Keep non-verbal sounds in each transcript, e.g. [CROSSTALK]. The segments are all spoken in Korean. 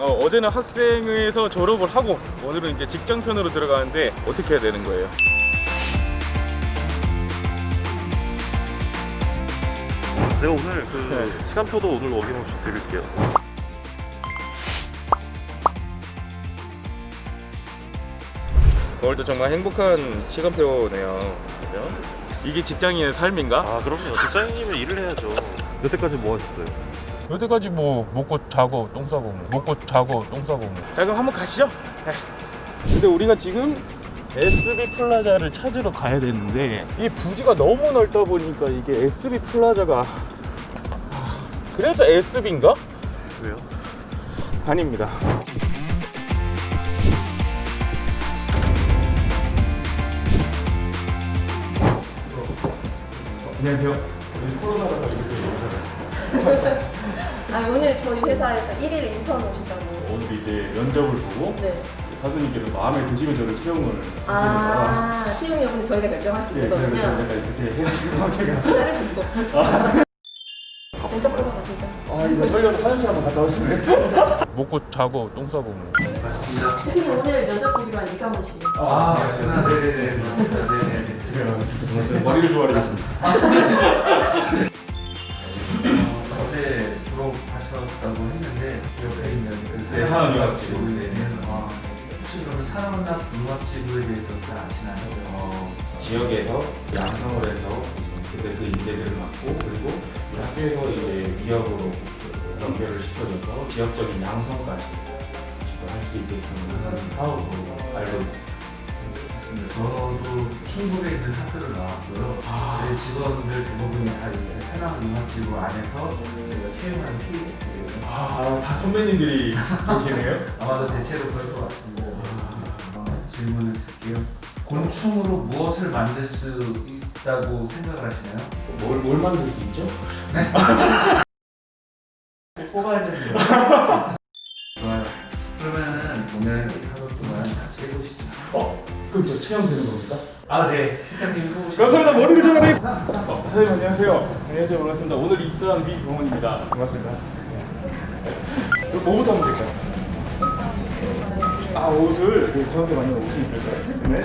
어, 어제는 학생회에서 졸업을 하고 오늘은 이제 직장편으로 들어가는데 어떻게 해야 되는 거예요? 네 오늘 그 시간표도 오늘 어김없이 드릴게요. 오늘도 정말 행복한 시간표네요. 그죠? 이게 직장인의 삶인가? 아 그럼요. 직장인이면 일을 해야죠. [LAUGHS] 여태까지 뭐 하셨어요? 여태까지 뭐 먹고 자고 똥 싸고 뭐 먹고 자고 똥 싸고 뭐. 자 그럼 한번 가시죠. 네. 근데 우리가 지금 SB 플라자를 찾으러 가야 되는데 이 부지가 너무 넓다 보니까 이게 SB 플라자가 아, 그래서 SB인가? 왜요? 아닙니다. 안녕하세요. 코로나가 이렇게 [LAUGHS] 아 오늘 저희 회사에서 1일 인턴 오신다고. 오늘 이제 면접을 보고 네. 사수님께서 마음에 드시면 저를 채용을 하시니까 아 채용 여부는 저희가 결정할 수 예, 그래서 있거든요. 제가 이렇게 해서 [LAUGHS] 제가 자를 수 있고. [LAUGHS] 면접 보러 가시죠. 아 이거 떨려서 화장실 한번 갔다 왔어요. 먹고 [LAUGHS] 자고 똥 싸고 뭐. 선생님 오늘 면접 보기로 한 이강원 씨. 아, 네네네. 네네네. 머리를 좋아하겠습니다. 졸업하셨다고 했는데 옆에 있는 그 네, 산업융합지구. 네네. 아, 혹시 그러면 산업융합지구에 대해서 잘 아시나요? 어, 지역에서 양성을 해서 그때 그 인재들을 맡고 그리고 이 학교에서 이제 기업으로 연결을 시켜줘서 지역적인 양성까지 할 수 있게끔 하는 사업으로 알고 있습니다. 맞습니다. 저도 충북에 있는 학교를 나왔고요. 저희 직원들 대부분이 다 이제 산업융합지구 안에서 저희가 채용하는 케이스들이에요. 아, 다 선배님들이 계시네요? [LAUGHS] 아마도 대체로 그럴 것 같습니다. 어, 질문을 드릴게요. 곤충으로 무엇을 만들 수 있다고 생각을 하시나요? 뭘, 뭘 만들 수 있죠? [LAUGHS] 뽑아야 되는 [LAUGHS] 좋아요. 그러면은 오늘 하루 동안 같이 해보시죠. 어? 그럼 저 체험되는 겁니까? 아, 네. 시장님. 감사합니다. 머리를 좀 하네. 어, 선생님 안녕하세요. 안녕하세요. 반갑습니다. 오늘 입사한 미병원입니다. 반갑습니다. 네. 그럼 뭐부터 하면 될까요? 아 옷을 네, 저한테 맞는 옷이? 네.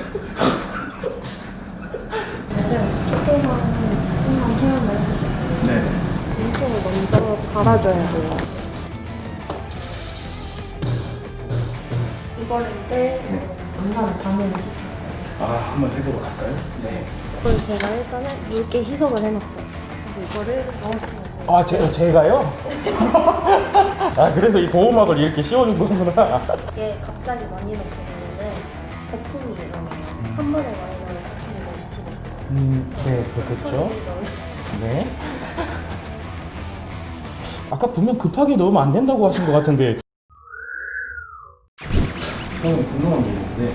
체험을 해주시고 네. 먼저 갈아줘야 돼요. 이거를 이제 암산을 반응을 시켜요. 아 한번 해보러 갈까요? 네. 이걸 제가 일단은 묽게 희석을 해놨어요. 그리고 이거를 넣어주면 돼요. 아 제, 제가요? [LAUGHS] 아 그래서 이 보호막을 이렇게 씌워준 거구나. 이게 갑자기 많이 넣게 되면은 거품이 일어나요. 한 번에 많이 넣으면 거품이 넘치니까. 음, 네 그렇겠죠. 천천히. 네. 아까 분명 급하게 넣으면 안 된다고 하신 것 같은데. 선생님 궁금한 게 있는데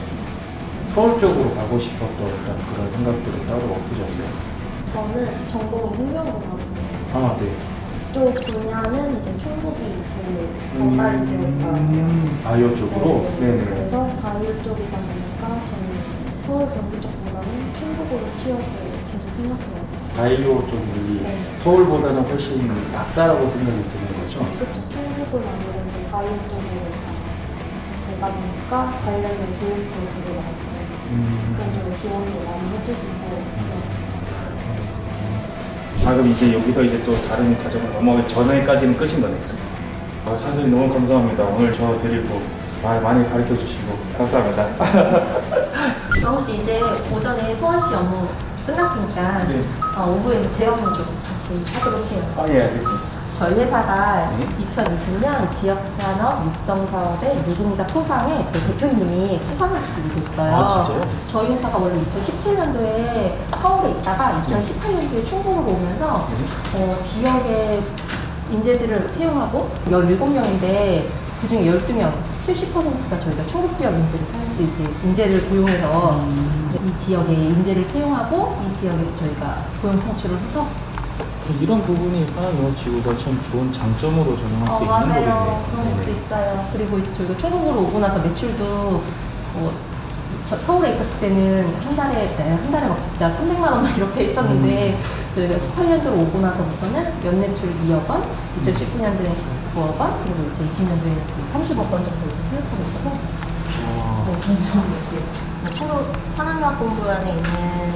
서울 쪽으로 가고 싶었던 그런 생각들은 따로 없으셨어요? 저는 전공은 생명공학이에요. 아 네. 이쪽 분야는 이제 충북이 제일 전달이 되어 있더라고요. 음, 바이오 쪽으로? 네, 네네. 그래서 바이오 쪽이다 보니까 저는 서울 경기 쪽보다는 충북으로 취업을 계속 생각해요. 바이오 쪽이 네. 서울보다는 훨씬 낫다라고 생각이 드는 거죠? 그쪽 충북은 아무래도 바이오 쪽으로 다 되다 보니까 관련된 교육도 되게 많고 음. 그런 쪽에 지원도 많이 해주시고 아 그럼 이제 여기서 이제 또 다른 과정을 넘어가기 전에까지는 끝인 거네요. 아, 선생님 너무 감사합니다. 오늘 저 드리고 말 많이 가르쳐 주시고 감사합니다. 강원 씨 이제 오전에 소원 씨 업무 끝났으니까 네. 어, 오후에 제 업무 좀 같이 하도록 해요. 아 예 알겠습니다. 저희 회사가 네. 2020년 지역산업 육성사업의 유공자 포상에 저희 대표님이 수상하시게 됐어요. 아, 진짜요? 저희 회사가 원래 2017년도에 서울에 있다가 2018년도에 충북으로 오면서 네. 어, 지역의 인재들을 채용하고 17명인데 그중에 12명, 70%가 저희가 충북 지역 인재를 사- 이제 인재를 고용해서 음. 이 지역의 인재를 채용하고 이 지역에서 저희가 고용 창출을 해서 이런 부분이 산업융합지구가 참 좋은 장점으로 어, 수 있는 맞아요. 거겠네요. 그런 것도. 있어요. 그리고 이제 저희가 충북으로 오고 나서 매출도 뭐 저 서울에 있었을 때는 한 달에 네, 한 달에 막 진짜 300만 원 막 이렇게 했었는데 저희가 18년도로 오고 나서부터는 연매출 2억 원, 2019년도에는 19억 원, 그리고 2020년도에는 30억 원 정도 이제 생각하고 있어서 네, 점점 이제 충북 산학용학본부단에 있는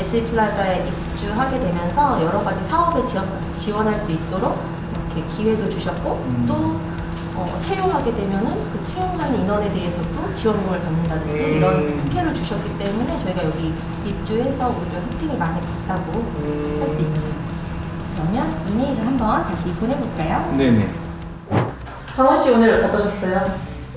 SE 플라자에 입주하게 되면서 여러 가지 사업에 지원, 지원할 수 있도록 이렇게 기회도 주셨고 또 어, 채용하게 되면은 그 채용하는 인원에 대해서도 지원금을 받는다든지 이런 특혜를 주셨기 때문에 저희가 여기 입주해서 오히려 혜택을 많이 받다고 할수 있죠. 그러면 이메일을 한번 다시 보내볼까요? 네네. 강호 씨 오늘 어떠셨어요?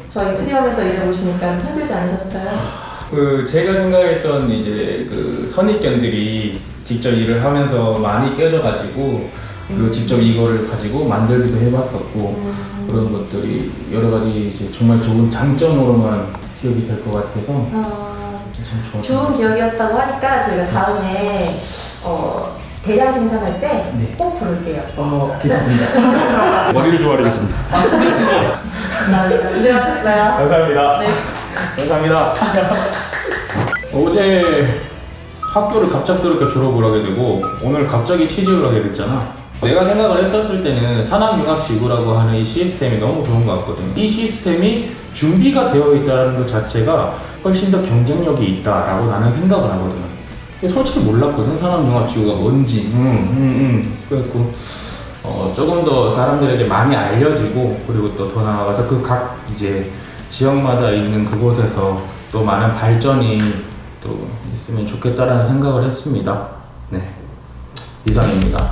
저희 푸디맘에서 일해보시니까 힘들지 않으셨어요? 그 제가 생각했던 이제 그 선입견들이 직접 일을 하면서 많이 깨져가지고 그리고 직접 이거를 가지고 만들기도 해봤었고 그런 것들이 여러 가지 이제 정말 좋은 장점으로만 기억이 될 것 같아서 어, 참 좋았어요. 좋은 기억이었다고 하니까 저희가 다음에 어, 대량 생산할 때 네. 꼭 부를게요. 어 괜찮습니다. [LAUGHS] 머리를 조아리겠습니다. 감사합니다. 고생하셨어요. 감사합니다. 네. 감사합니다. 어제 학교를 갑작스럽게 졸업을 하게 되고 오늘 갑자기 취직을 하게 됐잖아. 내가 생각을 했었을 때는 산학융합지구라고 하는 이 시스템이 너무 좋은 것 같거든. 이 시스템이 준비가 되어 있다는 것 자체가 훨씬 더 경쟁력이 있다라고 나는 생각을 하거든. 솔직히 몰랐거든 산학융합지구가 뭔지. 음, 음, 음. 그래갖고 어, 조금 더 사람들에게 많이 알려지고 그리고 또 더 나아가서 그 각 이제 지역마다 있는 그곳에서 또 많은 발전이 또 있으면 좋겠다라는 생각을 했습니다. 네. 이상입니다.